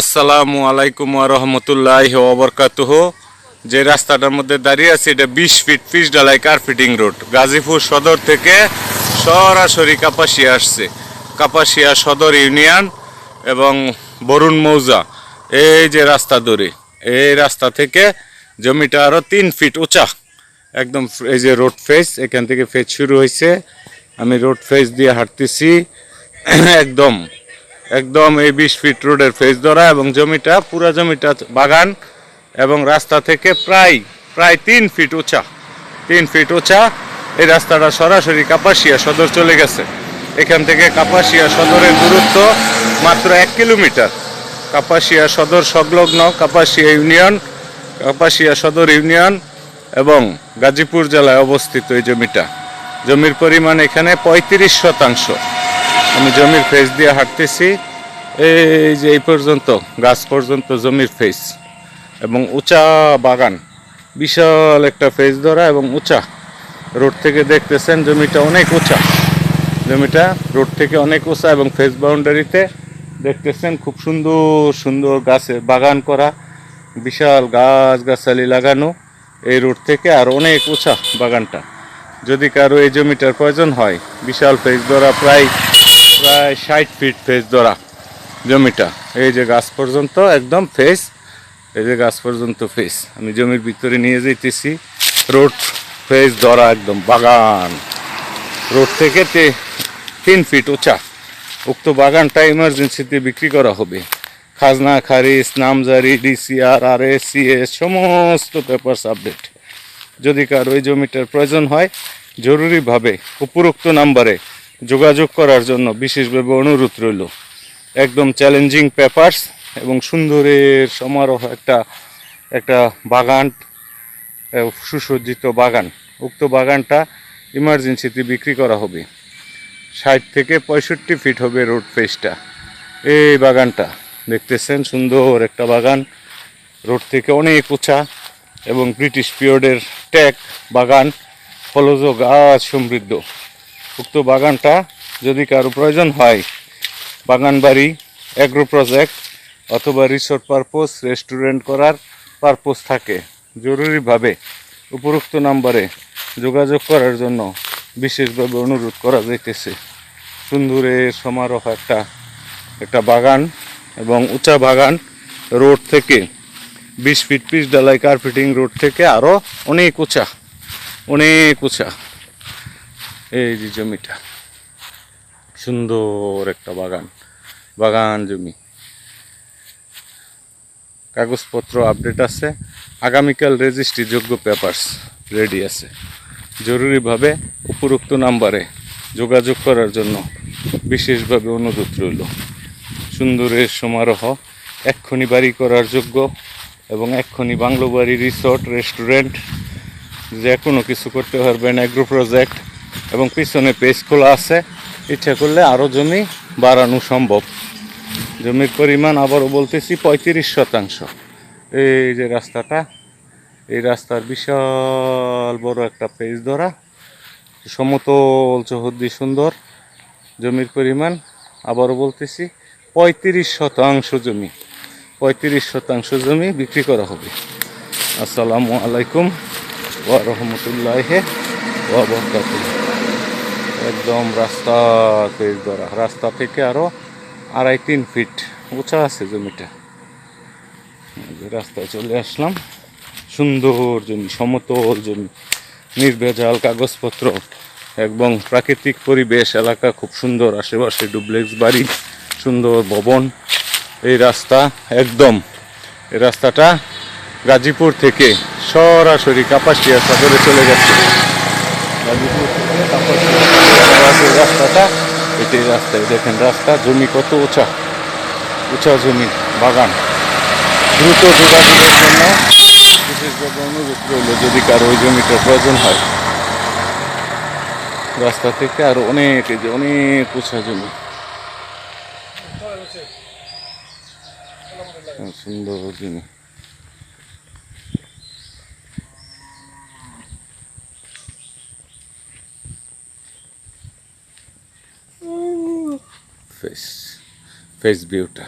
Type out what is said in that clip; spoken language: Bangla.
আসসালামু আলাইকুম রহমতুল্লাহ ওবরকাতুহ যে রাস্তাটার মধ্যে দাঁড়িয়ে আছে, এটা বিশ ফিট পিচ ডালাই কার্পেটিং রোড গাজীপুর সদর থেকে সরাসরি কাপাসিয়া আসছে। কাপাসিয়া সদর ইউনিয়ন এবং বরুণ মৌজা। এই যে রাস্তা ধরে এই রাস্তা থেকে জমিটা আরও তিন ফিট উঁচা। একদম এই যে রোড ফেস এখান থেকে ফেজ শুরু হয়েছে। আমি রোড ফেস দিয়ে হাঁটতেছি। একদম একদম এই বিশ ফিট রোডের ফেস ধরা এবং জমিটা, পুরা জমিটা বাগান এবং রাস্তা থেকে প্রায় প্রায় তিন ফিট উঁচা, তিন ফিট উঁচা। এই রাস্তাটা সরাসরি কাপাসিয়া সদর চলে গেছে। এখান থেকে কাপাসিয়া সদরের দূরত্ব মাত্র এক কিলোমিটার। কাপাসিয়া সদর সংলগ্ন কাপাসিয়া ইউনিয়ন, কাপাসিয়া সদর ইউনিয়ন এবং গাজীপুর জেলায় অবস্থিত এই জমিটা। জমির পরিমাণ এখানে পঁয়ত্রিশ শতাংশ। আমি জমির ফেস দিয়ে হাঁটতেছি। এই যে এই পর্যন্ত, গাছ পর্যন্ত জমির ফেস এবং উঁচা বাগান। বিশাল একটা ফেস ধরা এবং উঁচা। রোড থেকে দেখতেছেন জমিটা অনেক উঁচা। জমিটা রোড থেকে অনেক উঁচা এবং ফেস বাউন্ডারিতে দেখতেছেন খুব সুন্দর সুন্দর গাছের বাগান করা। বিশাল গাছ গাছালি লাগানো এই রোড থেকে আর অনেক উঁচা বাগানটা। যদি কারও এই জমিটার প্রয়োজন হয়, বিশাল ফেস ধরা প্রায় প্রায় ষাট ফিট ফেস ধরা জমিটা। এই যে গাছ পর্যন্ত, একদম ফেস এই যে গাছ পর্যন্ত ফেস আমি জমির ভিতরে নিয়ে যাইতেছি। রোড ফেস ধরা একদম বাগান। রোড থেকে তিন ফিট উঁচা। উক্ত বাগানটা ইমার্জেন্সিতে বিক্রি করা হবে। খাজনা, খারিজ, নামজারি ডিসিআর আর এস সমস্ত পেপারস আপডেট যদি কারও ওই জমিটার প্রয়োজন হয়, জরুরিভাবে উপরোক্ত নাম্বারে যোগাযোগ করার জন্য বিশেষভাবে অনুরোধ রইল। একদম চ্যালেঞ্জিং পেপারস এবং সুন্দরের সমারোহ একটা একটা বাগান সুসজ্জিত বাগান। উক্ত বাগানটা ইমার্জেন্সিতে বিক্রি করা হবে। ষাট থেকে পঁয়ষট্টি ফিট হবে রোড ফেসটা এই বাগানটা দেখতেছেন, সুন্দর একটা বাগান। রোড থেকে অনেক উঁচা এবং ব্রিটিশ পিরিয়ডের ট্যাক বাগান। ফলজ গাছ সমৃদ্ধ। উক্ত বাগানটা যদি কারও প্রয়োজন হয়, বাগান বাড়ি অ্যাগ্রো প্রজেক্ট অথবা রিসোর্ট পারপোজ রেস্টুরেন্ট করার পারপোজ থাকে, জরুরিভাবে উপরোক্ত নাম্বারে যোগাযোগ করার জন্য বিশেষভাবে অনুরোধ করা যাইতেছে। সুন্দরের সমারোহ একটা একটা বাগান এবং উঁচা বাগান রোড থেকে, বিশ ফিট পিচ ডালাই কার্পেটিং রোড থেকে আরও অনেক উঁচা অনেক উঁচা। এই যে জমিটা, সুন্দর একটা বাগান বাগান জমি। কাগজপত্র আপডেট আছে, আগামীকাল রেজিস্ট্রি যোগ্য পেপারস রেডি আছে। জরুরিভাবে উপরোক্ত নাম্বারে যোগাযোগ করার জন্য বিশেষভাবে অনুরোধ রইল। সুন্দরের সমারোহ এক্ষুনি বাড়ি করার যোগ্য এবং এক্ষুনি বাংলো বাড়ি রিসোর্ট, রেস্টুরেন্ট, যে কোনো কিছু করতে পারবেন অ্যাগ্রো প্রজেক্ট এবং পিছনে পেজ খোলা আছে। ইচ্ছা করলে আরও জমি বাড়ানো সম্ভব। জমির পরিমাণ আবারও বলতেছি পঁয়ত্রিশ শতাংশ। এই যে রাস্তাটা, এই রাস্তার বিশাল বড় একটা পেজ ধরা। সমতল চৌহদ্দি সুন্দর। জমির পরিমাণ আবারও বলতেছি পঁয়ত্রিশ শতাংশ জমি। পঁয়ত্রিশ শতাংশ জমি বিক্রি করা হবে। আসসালামু আলাইকুম ওয়া রহমতুল্লাহ ওয়া একদম রাস্তা পেজ ধরা। রাস্তা থেকে আরও আড়াই তিন ফিট উঁচা আছে জমিটা। রাস্তায় চলে আসলাম। সুন্দর জমি, সমতল জমি, নির্ভেজাল কাগজপত্র এবং প্রাকৃতিক পরিবেশ, এলাকা খুব সুন্দর, আশেপাশে ডুপ্লেক্স বাড়ি, সুন্দর ভবন। এই রাস্তা একদম, এই রাস্তাটা গাজীপুর থেকে সরাসরি কাপাসিয়া সাগরে চলে গেছে। গাজীপুর থেকে কাপাসিয়া রাস্তাটা এটাই রাস্তায় দেখেন রাস্তা জমি কত উঁচা। উঁচা জমি বাগান। দ্রুত যোগাযোগের জন্য বিশেষভাবে অনুরোধ রইল যদি কারও ওই জমিটার প্রয়োজন হয়। রাস্তা থেকে আর অনেক এই যে অনেক উঁচা জমি। হ্যাঁ, সুন্দর জমি। ফেস ফেস ভিউটা